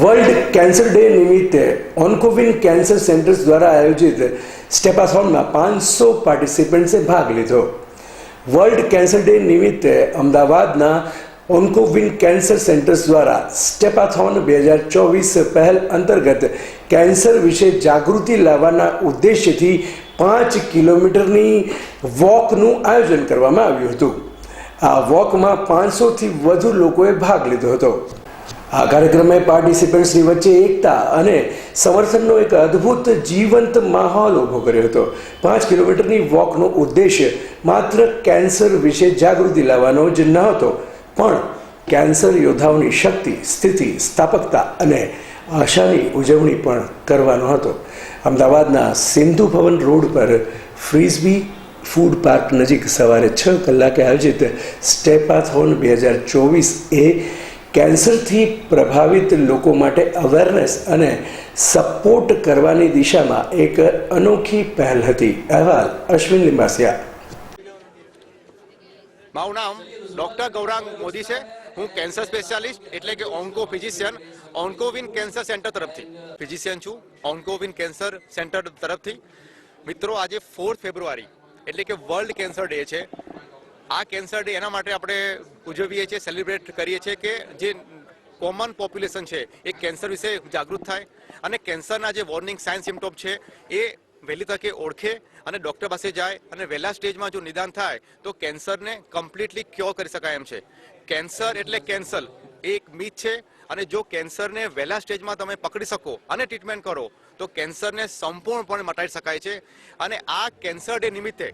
World cancer day નિમિત્તે ઓન્કોવિન cancer centres દ્વારા આયોજિત સ્ટેપાથોનમાં પાંચસો પાર્ટિસિપન્ટ્સે ભાગ લીધો. વર્લ્ડ કેન્સર ડે નિમિત્તે અમદાવાદના ઓન્કોવિન કેન્સર સેન્ટર્સ દ્વારા સ્ટેપાથોન બે હજાર ચોવીસ પહેલ અંતર્ગત કેન્સર વિશે જાગૃતિ લાવવાના ઉદ્દેશ્યથી પાંચ કિલોમીટરની વોકનું આયોજન કરવામાં આવ્યું હતું. આ વોકમાં પાંચસોથી વધુ લોકોએ ભાગ લીધો હતો. આ કાર્યક્રમે પાર્ટિસિપન્ટ્સની વચ્ચે એકતા અને સમર્થનનો એક અદ્ભુત જીવંત માહોલ ઊભો કર્યો હતો. પાંચ કિલોમીટરની વોકનો ઉદ્દેશ્ય માત્ર કેન્સર વિશે જાગૃતિ લાવવાનો જ ન હતો, પણ કેન્સર યોદ્ધાઓની શક્તિ, સ્થિતિ, સ્થાપકતા અને આશાની ઉજવણી પણ કરવાનો હતો. અમદાવાદના સિંધુ ભવન રોડ પર ફ્રીઝબી ફૂડ પાર્ક નજીક સવારે છ કલાકે આયોજિત સ્ટેપાથોન બે હજાર ચોવીસ એ કેન્સરથી પ્રભાવિત લોકો માટે અવેરનેસ અને સપોર્ટ કરવાની દિશામાં એક અનોખી પહેલ હતી. અહેવાલ અશ્વિન લિંબાસિયા. મારું નામ ડૉક્ટર ગૌરાંગ મોદી છે. હું કેન્સર સ્પેશિયાલિસ્ટ એટલે કે onco physician Oncowin cancer centre તરફથી. ફિઝિશિયન છું, ઓન્કોવિન કેન્સર સેન્ટર તરફથી. મિત્રો, આજે ફોર્થ ફેબ્રુઆરી એટલે કે વર્લ્ડ કેન્સર ડે છે. આ કેન્સર ડે એના માટે આપણે ઉજવીએ છીએ સેલિબ્રેટ કરીએ છીએ કે જે કોમન પોપ્યુલેશન છે, એ કેન્સર વિશે જાગૃત થાય અને કેન્સરના જે વોર્નિંગ સાઇન સિમ્ટોમ છે, એ વહેલી તકે ઓળખે અને ડૉક્ટર પાસે જાય અને વહેલા સ્ટેજમાં જો નિદાન થાય, તો કેન્સરને કમ્પ્લીટલી ક્યોર કરી શકાય એમ છે. કેન્સર એટલે કેન્સર. એક મિથ છે અને જો કેન્સરને વહેલા સ્ટેજમાં તમે પકડી શકો અને ટ્રીટમેન્ટ કરો, તો કેન્સરને સંપૂર્ણપણે મટાડી શકાય છે. અને આ કેન્સર ડે નિમિત્તે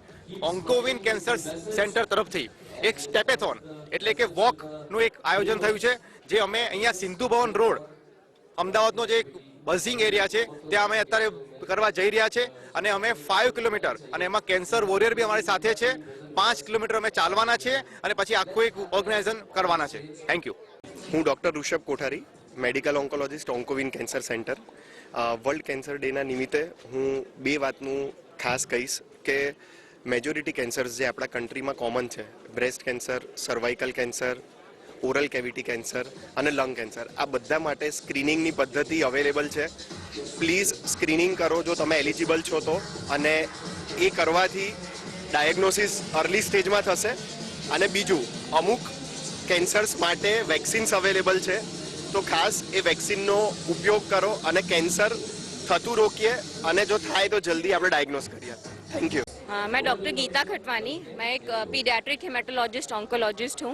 ઓન્કોવિન કેન્સર સેન્ટર તરફથી એક સ્ટેપેથોન, એટલે કે વોકનું એક આયોજન થયું છે, જે અમે અહીંયા સિંધુ ભવન રોડ, અમદાવાદનો જે બઝિંગ એરિયા છે, ત્યાં અમે અત્યારે કરવા જઈ રહ્યા છે. અને અમે ફાઇવ કિલોમીટર, અને એમાં કેન્સર વોરિયર બી અમારી સાથે છે. પાંચ કિલોમીટર અમે ચાલવાના છે અને પછી આખું એક ઓર્ગેનાઇઝેશન કરવાના છે. થેન્ક યુ હું doctor Rishabh Kothari, medical oncologist, Oncowin cancer centre. World cancer ડેના નિમિત્તે હું બે વાતનું ખાસ કહીશ કે મેજોરિટી કેન્સર્સ જે આપણા કન્ટ્રીમાં કોમન છે, breast cancer, cervical cancer, oral cavity cancer અને લંગ કેન્સર, આ બધા માટે સ્ક્રીનિંગની પદ્ધતિ અવેલેબલ છે. પ્લીઝ સ્ક્રીનિંગ કરો જો તમે એલિજિબલ છો તો અને એ કરવાથી ડાયગ્નોસિસ અર્લી સ્ટેજમાં થશે અને બીજું, અમુક કેન્સર્સ માટે વેક્સિન્સ અવેલેબલ છે તો ખાસ એ વેક્સિનનો ઉપયોગ કરો અને કેન્સર થતું રોકીએ અને જો થાય તો જલ્દી આપણે ડાયગ્નોસ કરીએ થેન્ક યુ हाँ मैं डॉक्टर गीता खटवानी मैं एक पीडियाट्रिक हेमेटोलॉजिस्ट ऑन्कोलॉजिस्ट हूँ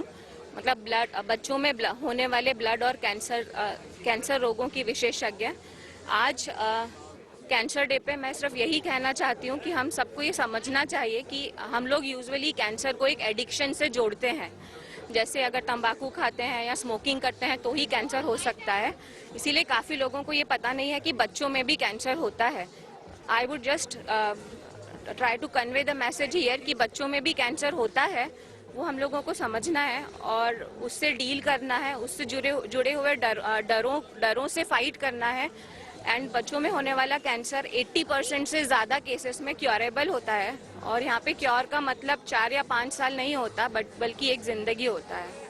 मतलब ब्लड बच्चों में ब्ल- होने वाले ब्लड और कैंसर अ, कैंसर रोगों की विशेषज्ञ आज अ, कैंसर डे पे मैं सिर्फ यही कहना चाहती हूँ कि हम सबको ये समझना चाहिए कि हम लोग यूजुअली कैंसर को एक एडिक्शन से जोड़ते हैं जैसे अगर तंबाकू खाते हैं या स्मोकिंग करते हैं तो ही कैंसर हो सकता है। इसीलिए काफ़ी लोगों को ये पता नहीं है कि बच्चों में भी कैंसर होता है। I would just try to convey the message here कि बच्चों में भी कैंसर होता है, वो हम लोगों को समझना है और उससे डील करना है, उससे जुड़े जुड़े हुए डर, डरों डरों से फाइट करना है। एंड बच्चों में होने वाला कैंसर 80 परसेंट से ज़्यादा केसेस में क्योरेबल होता है और यहाँ पे क्योर का मतलब चार या पाँच साल नहीं होता बट बल्कि एक ज़िंदगी होता है